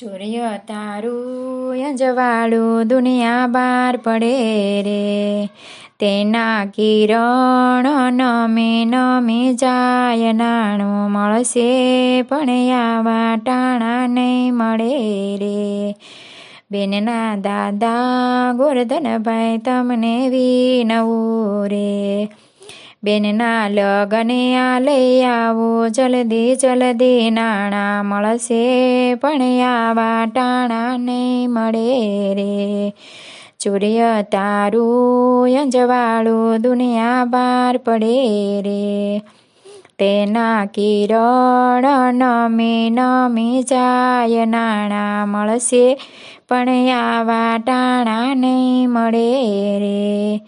સૂર્ય તારું અંજવાળું દુનિયા બાર પડે રે. તેના કિરણ નમે નમે જાય, નાણું મળશે પણ આવા ટાણા નહીં મળે રે. બેનના દાદા ગોરધનભાઈ તમને વિનવું રે. બેનના લગને આ લઈ આવો, જલ્દી જલ્દી નાણા મળશે પણ આવા ટાણા નહીં મળે રે. સૂર્ય તારું અંજવાળું દુનિયા બાર પડે રે. તેના કિરણ નમી નમી જાય, નાણાં મળશે પણ આવા ટાણા નહીં મળે રે.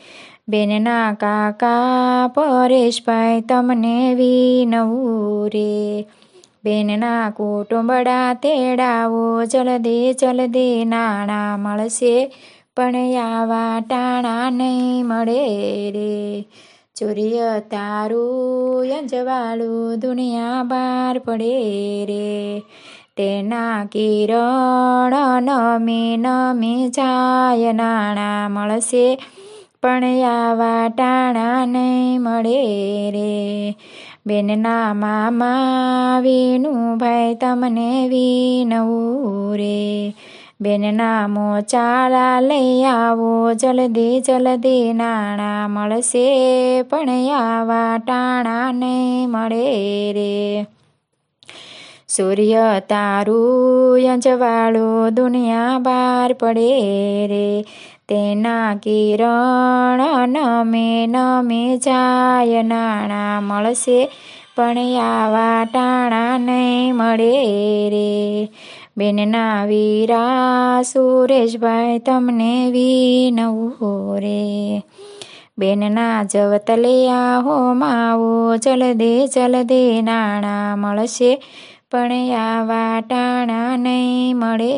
બેનના કાકા પરેશભાઈ તમને વિનવું રે બેનના કુટુંબડા તેડાવો, જલદે જલદે નાણા મળશે, પણ આવા ટાણા નહીં મળે રે. સૂર્ય તારું અંજવાળું દુનિયા બહાર પડે રે. તેના કિરણ નમી નમી જાય નાણા મળશે પણ આવા ટાણા નહીં મળે રે. બેનના મામા વિનુભાઈ તમને વિનવું રે. બેનના મોચાળા લઈ આવો, જલ્દી જલ્દી નાણાં મળશે પણ આવા ટાણા નહીં મળે રે. સૂર્ય તારું યજવાળો દુનિયા બહાર પડે રે. તેના કિરણ નમે નમે જાય, નાણા મળશે, પણ આવા ટાણા નહીં મળે રે. બેનના વીરા સુરેશભાઈ તમને વિનવું રે. બેનના જવતલિયા હો માવો ચલ દે ચલ દે નાણા મળશે, પણ આવા ટાણા નહીં મળે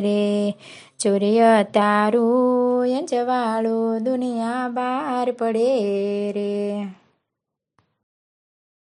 રે. સૂર્ય તારું અંજવાળું દુનિયા બહાર પડે રે